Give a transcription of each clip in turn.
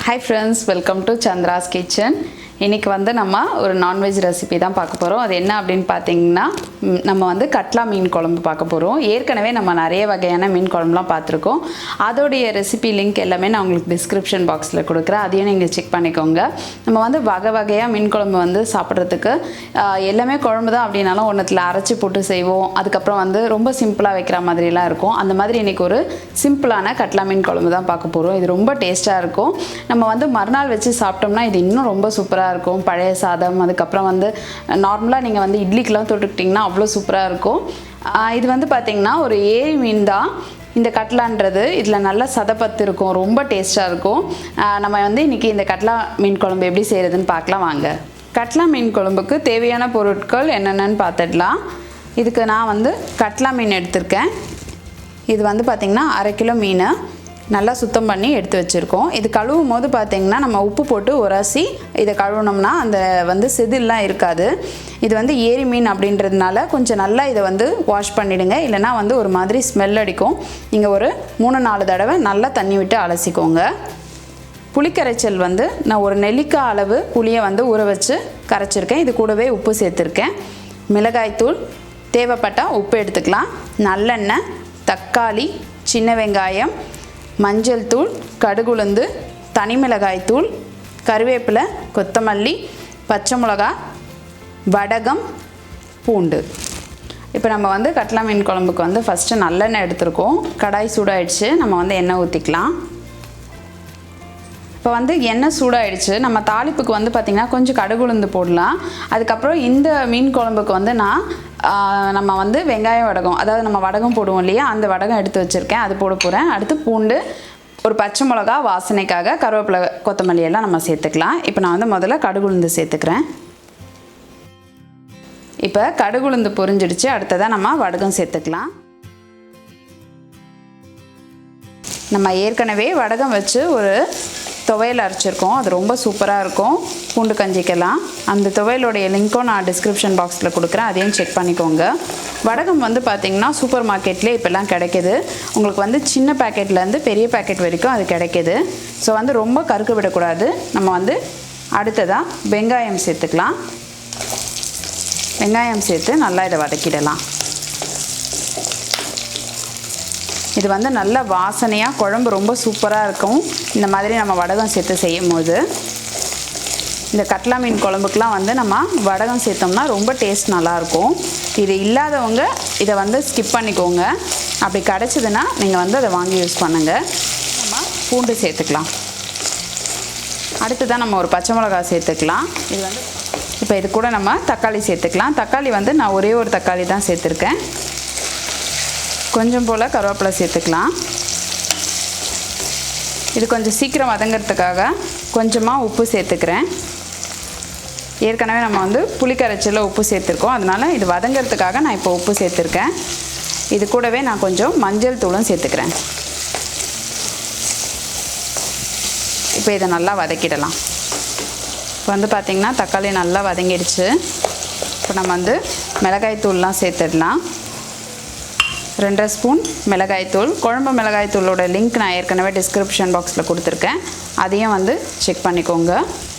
Hi friends welcome to Chandra's kitchen இன்றைக்கி வந்து நம்ம ஒரு நான்வெஜ் ரெசிபி தான் பார்க்க போகிறோம் அது என்ன அப்படின்னு பார்த்தீங்கன்னா நம்ம வந்து கட்லா மீன் குழம்பு பார்க்க போகிறோம் ஏற்கனவே நம்ம நிறைய வகையான மீன் குழம்புலாம் பார்த்துருக்கோம். அதோடைய ரெசிபி லிங்க் எல்லாமே நான் உங்களுக்கு டிஸ்கிரிப்ஷன் பாக்ஸில் கொடுக்குறேன். அதையும் நீங்கள் செக் பண்ணிக்கோங்க. நம்ம வந்து வகை வகையாக மீன் குழம்பு வந்து சாப்பிட்றதுக்கு எல்லாமே குழம்பு தான் அப்படின்னாலும் ஒன்றத்தில் அரைச்சி போட்டு செய்வோம். அதுக்கப்புறம் வந்து ரொம்ப சிம்பிளாக வைக்கிற மாதிரிலாம் இருக்கும். அந்த மாதிரி இன்றைக்கி ஒரு சிம்பிளான கட்லா மீன் குழம்பு தான் பார்க்க போகிறோம் இது ரொம்ப டேஸ்ட்டாக இருக்கும். நம்ம வந்து மறுநாள் வச்சு சாப்பிட்டோம்னா இது இன்னும் ரொம்ப சூப்பராக இருக்கும் பழைய சாதம் அதுக்கப்புறம் வந்து நார்மலாக நீங்கள் வந்து இட்லிக்கெலாம் தொட்டுக்கிட்டிங்கன்னா அவ்வளோ சூப்பராக இருக்கும். இது வந்து பார்த்திங்கன்னா ஒரு ஏரி மீன் தான். இந்த கட்லான்றது இதில் நல்ல சதப்பத்து இருக்கும் ரொம்ப டேஸ்ட்டாக இருக்கும். நம்ம வந்து இன்றைக்கி இந்த கட்லா மீன் குழம்பு எப்படி செய்கிறதுன்னு பார்க்கலாம் வாங்க. கட்லா மீன் குழம்புக்கு தேவையான பொருட்கள் என்னென்னு பார்த்துடலாம். இதுக்கு நான் வந்து கட்லா மீன் எடுத்திருக்கேன். இது வந்து பார்த்திங்கன்னா அரை கிலோ மீன். நல்லா சுத்தம் பண்ணி எடுத்து வச்சுருக்கோம். இது கழுவும் போது பார்த்திங்கன்னா நம்ம உப்பு போட்டு உரசி இதை கழுவுனோம்னா அந்த வந்து செதில்லாம் இருக்காது. இது வந்து ஏரி மீன் அப்படின்றதுனால கொஞ்சம் நல்லா இதை வந்து வாஷ் பண்ணிவிடுங்க இல்லைனா வந்து ஒரு மாதிரி ஸ்மெல் அடிக்கும். நீங்கள் ஒரு மூணு நாலு தடவை நல்லா தண்ணி விட்டு அலசிக்கோங்க. புளிக்கரைச்சல் வந்து நான் ஒரு நெல்லிக்காய் அளவு புளியை வந்து ஊற வச்சு கரைச்சிருக்கேன். இது கூடவே உப்பு சேர்த்துருக்கேன். மிளகாய்த்தூள் தேவைப்பட்டால் உப்பு எடுத்துக்கலாம். நல்லெண்ணெய் தக்காளி சின்ன வெங்காயம் மஞ்சள் தூள் கடுகுளுந்து தனி மிளகாய் தூள் கருவேப்பிலை கொத்தமல்லி பச்சை மிளகா வடகம் பூண்டு. இப்போ நம்ம வந்து கட்லா மீன் குழம்புக்கு வந்து ஃபஸ்ட்டு நல்லெண்ணெய் எடுத்திருக்கோம். கடாய் சூடாயிடுச்சு. நம்ம வந்து எண்ணெய் ஊற்றிக்கலாம் இப்போ வந்து எண்ணெய் சூடாயிடுச்சு. நம்ம தாளிப்புக்கு வந்து பார்த்திங்கன்னா கொஞ்சம் கடுகுலுந்து போடலாம். அதுக்கப்புறம் இந்த மீன் குழம்புக்கு வந்து நான் நம்ம வந்து வெங்காயம் வடகம் அதாவது நம்ம வடகம் போடுவோம் இல்லையா? அந்த வடகம் எடுத்து வச்சுருக்கேன். அது போட போகிறேன் அடுத்து பூண்டு ஒரு பச்சை மிளகா வாசனைக்காக கருவேப்பிலை கொத்தமல்லி எல்லாம் நம்ம சேர்த்துக்கலாம். இப்போ நான் வந்து முதல்ல கடுகுளுந்து சேர்த்துக்கிறேன். இப்போ கடுகுளுந்து பொரிஞ்சிடுச்சு. அடுத்ததாக நம்ம வடகம் சேர்த்துக்கலாம். நம்ம ஏற்கனவே வடகம் வச்சு ஒரு துவையல் அரைச்சிருக்கோம். அது ரொம்ப சூப்பராக இருக்கும். பூண்டு கஞ்சிக்கெல்லாம். அந்த துவையலோடைய லிங்க்கும் நான் டிஸ்கிரிப்ஷன் பாக்ஸில் கொடுக்குறேன். அதையும் செக் பண்ணிக்கோங்க. வடகம் வந்து பார்த்திங்கன்னா சூப்பர் மார்க்கெட்லேயே இப்போல்லாம் கிடைக்கிது. உங்களுக்கு வந்து சின்ன பேக்கெட்லேருந்து பெரிய பேக்கெட் வரைக்கும் அது கிடைக்கிது. ஸோ வந்து ரொம்ப கருக்க விடக்கூடாது. நம்ம வந்து அடுத்ததாக வெங்காயம் சேர்த்துக்கலாம். வெங்காயம் சேர்த்து நல்லா இதை வதக்கிடலாம். இது வந்து நல்ல வாசனையாக குழம்பு ரொம்ப சூப்பராக இருக்கும். இந்த மாதிரி நம்ம வடகம் சேர்த்து செய்யும் போது இந்த கட்லா மீன் குழம்புக்கெலாம் வந்து நம்ம வடகம் சேர்த்தோம்னா ரொம்ப டேஸ்ட் நல்லாயிருக்கும் இது இல்லாதவங்க இதை வந்து ஸ்கிப் பண்ணிக்கோங்க. அப்படி கிடச்சிதுன்னா நீங்கள் வந்து அதை வாங்கி யூஸ் பண்ணுங்கள் நம்ம பூண்டு சேர்த்துக்கலாம். அடுத்ததான் நம்ம ஒரு பச்சை மிளகாய் சேர்த்துக்கலாம். இது வந்து இப்போ இது கூட நம்ம தக்காளி சேர்த்துக்கலாம். தக்காளி வந்து நான் ஒரே ஒரு தக்காளி தான் சேர்த்துருக்கேன். கொஞ்சம் போல் கருவேப்பிலை சேர்த்துக்கலாம். இது கொஞ்சம் சீக்கிரம் வதங்கிறதுக்காக கொஞ்சமாக உப்பு சேர்த்துக்கிறேன். ஏற்கனவே நம்ம வந்து புளிக்கரைச்சியில் உப்பு சேர்த்துருக்கோம். அதனால் இது வதங்கிறதுக்காக நான் இப்போ உப்பு சேர்த்துருக்கேன். இது கூடவே நான் கொஞ்சம் மஞ்சள் தூளும் சேர்த்துக்கிறேன். இப்போ இதை நல்லா வதக்கிடலாம். இப்போ வந்து பார்த்திங்கன்னா தக்காளி நல்லா வதங்கிடுச்சு. இப்போ நம்ம வந்து மிளகாய் தூள்லாம் சேர்த்துடலாம். ரெண்டரை ஸ்பூன் மிளகாய்த்தூள் குழம்பு மிளகாய்த்தூளோட லிங்க் நான் ஏற்கனவே டிஸ்கிரிப்ஷன் பாக்ஸில் கொடுத்துருக்கேன். அதையும் வந்து செக் பண்ணிக்கோங்க.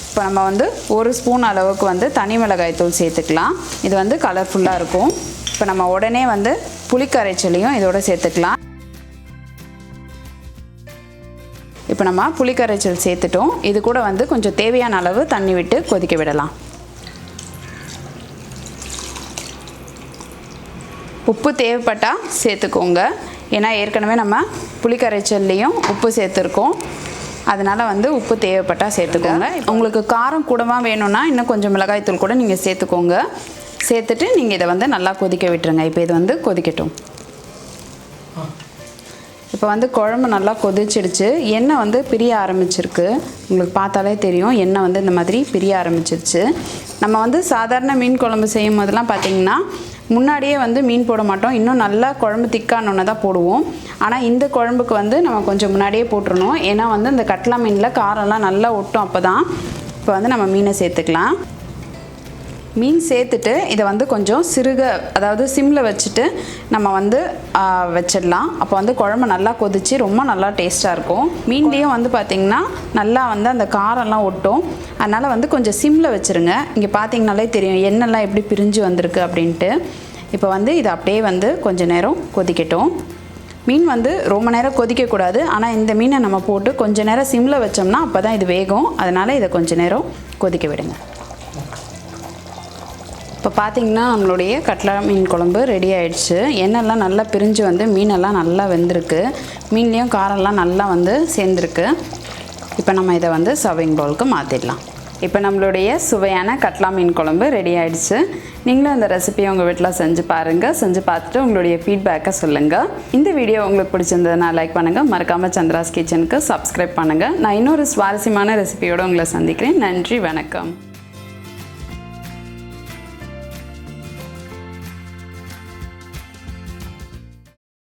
இப்போ நம்ம வந்து ஒரு ஸ்பூன் அளவுக்கு வந்து தனி மிளகாய்த்தூள் சேர்த்துக்கலாம். இது வந்து கலர்ஃபுல்லாக இருக்கும். இப்போ நம்ம உடனே வந்து புளிக்கரைச்சலையும் இதோட சேர்த்துக்கலாம். இப்போ நம்ம புளிக்கரைச்சல் சேர்த்துட்டோம். இது கூட வந்து கொஞ்சம் தேவையான அளவு தண்ணி விட்டு கொதிக்க விடலாம். உப்பு தேவைப்பட்டால் சேர்த்துக்கோங்க. ஏன்னா ஏற்கனவே நம்ம புளிக்கரைச்சல்லையும் உப்பு சேர்த்துருக்கோம். அதனால் வந்து உப்பு தேவைப்பட்டால் சேர்த்துக்கோங்க. உங்களுக்கு காரம் கூடமாக வேணும்னா இன்னும் கொஞ்சம் மிளகாய்த்தூள் கூட நீங்கள் சேர்த்துக்கோங்க. சேர்த்துட்டு நீங்கள் இதை வந்து நல்லா கொதிக்க விட்டுருங்க. இப்போ இது வந்து கொதிக்கட்டும். இப்போ வந்து குழம்பு நல்லா கொதிச்சிடுச்சு. எண்ணெய் வந்து பிரிய ஆரம்பிச்சிருக்கு. உங்களுக்கு பார்த்தாலே தெரியும் எண்ணெய் வந்து இந்த மாதிரி பிரிய ஆரம்பிச்சிருச்சு. நம்ம வந்து சாதாரண மீன் குழம்பு செய்யும் போதெல்லாம் பார்த்தீங்கன்னா முன்னாடியே வந்து மீன் போட மாட்டோம். இன்னும் நல்லா குழம்பு திக்கானோன்னு தான் போடுவோம். ஆனால் இந்த குழம்புக்கு வந்து நம்ம கொஞ்சம் முன்னாடியே போட்டுருணும் ஏன்னா வந்து இந்த கட்லா மீனில் காரம்லாம் நல்லா ஒட்டும் அப்போ தான் இப்போ வந்து நம்ம மீனை சேர்த்துக்கலாம். மீன் சேர்த்துட்டு இதை வந்து கொஞ்சம் சிறுக அதாவது சிம்மில் வச்சுட்டு நம்ம வந்து வச்சிடலாம். அப்போ வந்து குழம்பு நல்லா கொதிச்சு ரொம்ப நல்லா டேஸ்ட்டாக இருக்கும். மீன்லேயும் வந்து பார்த்திங்கன்னா நல்லா வந்து அந்த காரம்லாம் ஒட்டும். அதனால் வந்து கொஞ்சம் சிம்மில் வச்சுருங்க. இங்கே பார்த்தீங்கனாலே தெரியும் எண்ணெய்லாம் எப்படி பிரிஞ்சு வந்திருக்கு அப்படின்ட்டு. இப்போ வந்து இதை அப்படியே வந்து கொஞ்சம் நேரம் கொதிக்கட்டும். மீன் வந்து ரொம்ப நேரம் கொதிக்கக்கூடாது. ஆனால் இந்த மீனை நம்ம போட்டு கொஞ்ச நேரம் சிம்மில் வச்சோம்னா அப்போ தான் இது வேகும். அதனால் இதை கொஞ்சம் நேரம் கொதிக்க விடுங்க. இப்போ பார்த்தீங்கன்னா நம்மளுடைய கட்லா மீன் குழம்பு ரெடி ஆயிடுச்சு. எண்ணெய்லாம் நல்லா பிரிஞ்சு வந்து மீனெல்லாம் நல்லா வெந்திருக்கு. மீன்லேயும் காரம்லாம் நல்லா வந்து சேர்ந்துருக்கு. இப்போ நம்ம இதை வந்து சர்விங் பவுலுக்கு மாற்றிடலாம் இப்போ நம்மளுடைய சுவையான கட்லா மீன் குழம்பு ரெடி ஆயிடுச்சு. நீங்களும் அந்த ரெசிபியை உங்கள் வீட்டில் செஞ்சு பாருங்கள் செஞ்சு பார்த்துட்டு உங்களுடைய ஃபீட்பேக்கை சொல்லுங்கள் இந்த வீடியோ உங்களுக்கு பிடிச்சிருந்ததுன்னா லைக் பண்ணுங்கள் மறக்காமல் சந்திராஸ் கிச்சனுக்கு சப்ஸ்கிரைப் பண்ணுங்கள் நான் இன்னொரு சுவாரஸ்யமான ரெசிபியோடு உங்களை சந்திக்கிறேன். நன்றி வணக்கம்.